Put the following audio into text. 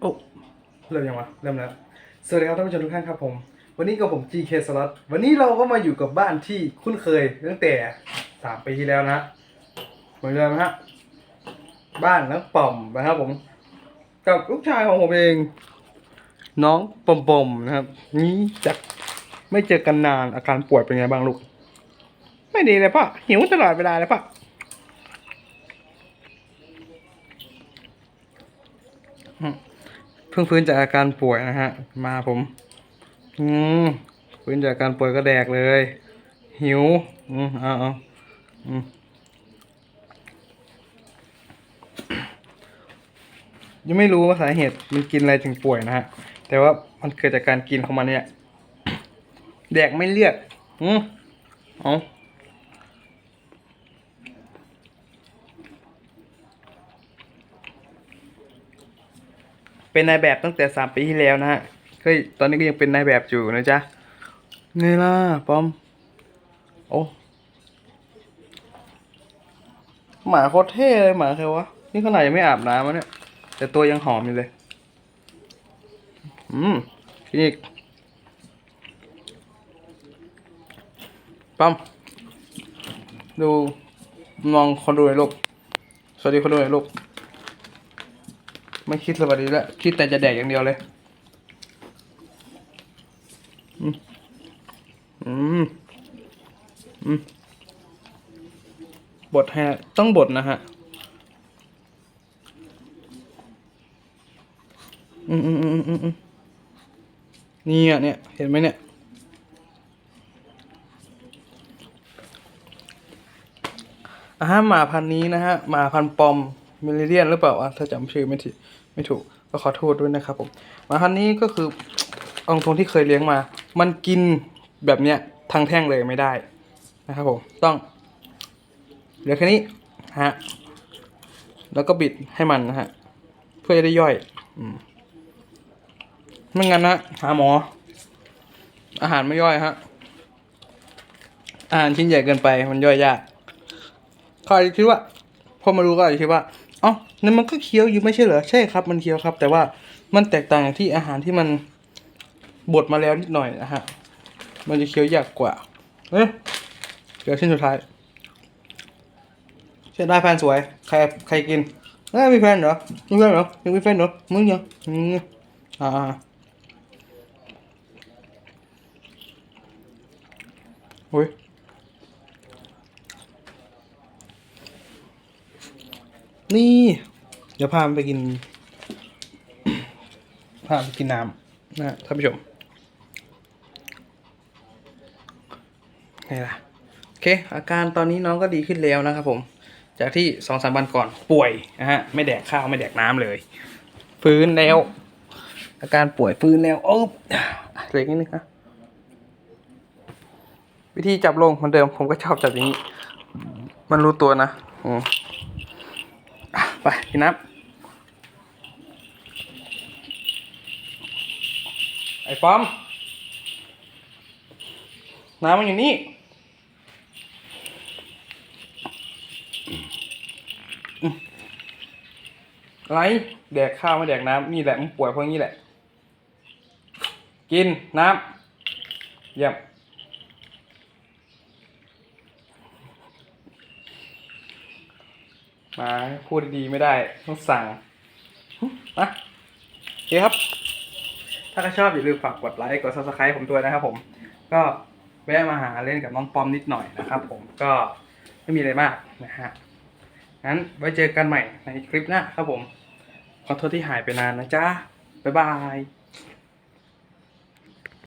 โอ้เริ่มยังวะเริ่มแล้ว สวัสดีครับท่านผู้ชมทุกท่านครับผม วันนี้กับผม GK Slot วันนี้เราก็มาอยู่กับบ้านที่คุ้นเคยตั้งแต่สามปีที่แล้วนะเหมือนเดิมฮะ บ้านน้องป่อมนะครับผม กับลูกชายของผมเอง น้องปอมปอมนะครับ นี่จากไม่เจอกันนานอาการป่วยเป็นไงบ้างลูก ไม่ดีเลยพ่อหิวตลอดเวลาเลยพ่อเพิ่งฟื้นจากอาการป่วยนะฮะ มาผม อืมฟื้นจากอาการป่วยก็แดกเลย หิว อืมเอาเอาอืมยังไม่รู้ว่าสาเหตุมันกินอะไรถึงป่วยนะฮะ แต่ว่ามันเกิดจากการกินของมันเนี่ย แดกไม่เลือกอืมเอา เป็นนายแบบตั้งแต่สามปีที่แล้วนะฮะเฮ้ยตอนนี้ก็ยังเป็นนายแบบอยู่นะจ๊ะไงล่ะปอม โอ้หมาโคตรเท่เลยหมาใครวะ นี่ขนาดยังไม่อาบน้ำวะเนี่ย แต่ตัวยังหอมอยู่เลย อืมกินอีกปั๊มดูมองคนดูหน่อยลูกสวัสดีคนดูหน่อยลูก ไม่คิดสวัสดีแล้วคิดแต่จะแดกอย่างเดียวเลยอืมอืมอืมบดฮะต้องบดนะฮะอืมอืมอืมอืมอืมนี่อะเนี่ย เห็นไหมเนี่ยอาหาหมาพันนี้นะฮะหมาพันปอม มิลเลเรียนหรือเปล่าวะถ้าจำชื่อไม่ถูกไม่ถูกก็ขอโทษด้วยนะครับผมหมาพันนี้ก็คือเอาตรงที่เคยเลี้ยงมา มันกินแบบเนี้ยทั้งแท่งเลยไม่ได้นะครับผมต้องเหลือแค่นี้ฮะแล้วก็บิดให้มันนะฮะเพื่อจะได้ย่อยอืมไม่งั้นนะหาหมอ อาหารไม่ย่อยฮะอาหารชิ้นใหญ่เกินไปมันย่อยยากเขาอาจจะคิดว่าพอมาดูก็อาจจะคิดว่า อ๋อนั่นมันก็เคี้ยวอยู่ไม่ใช่เหรอ ใช่ครับ มันเคี้ยวครับ แต่ว่ามันแตกต่างจากที่อาหารที่มันบดมาแล้วนิดหน่อยนะฮะ มันจะเคี้ยวยากกว่า เอ๊ะเดี๋ยวชิ้นสุดท้ายเชื่อได้แฟนสวย ใครใครกินเอ้ยมีแฟนเหรอมีแฟนเหรอยังมีแฟนเหรอ มึงยังอืมอ่าโอ้ย นี่ เดี๋ยวพามไปกิน พาไปกินน้ำนะท่านผู้ชมไงล่ะ โอเค อาการตอนนี้น้องก็ดีขึ้นแล้วนะครับผม จากที่สองสามวันก่อนป่วยนะฮะ ไม่แดกข้าวไม่แดกน้ำเลย ฟื้นแล้ว อาการป่วยฟื้นแล้วโอ้เลืออีกนิดนึงนะวิธีจับลงเหมือนเดิมผมก็ชอบจับอย่างนี้ มันรู้ตัวนะอืม ไปกินน้ำไอ้ฟอมน้ำมันอยู่นี่อะไรแดกข้าวไม่แดกน้ำนี่แหละมึงป่วยเพราะงี้แหละ กินน้ำเยี่ยม มาพูดดีไม่ได้ ต้องสั่งนะโอเคครับ ถ้าใครชอบอย่าลืมฝากกดไลค์กด subscribe ผมด้วยนะครับผม ก็แวะมาหาเล่นกับน้องปอมนิดหน่อยนะครับผมก็ไม่มีอะไรมากนะฮะงั้นไว้เจอกันใหม่ในคลิปหน้าครับผม ขอโทษที่หายไปนานนะจ๊ะ บ๊ายบาย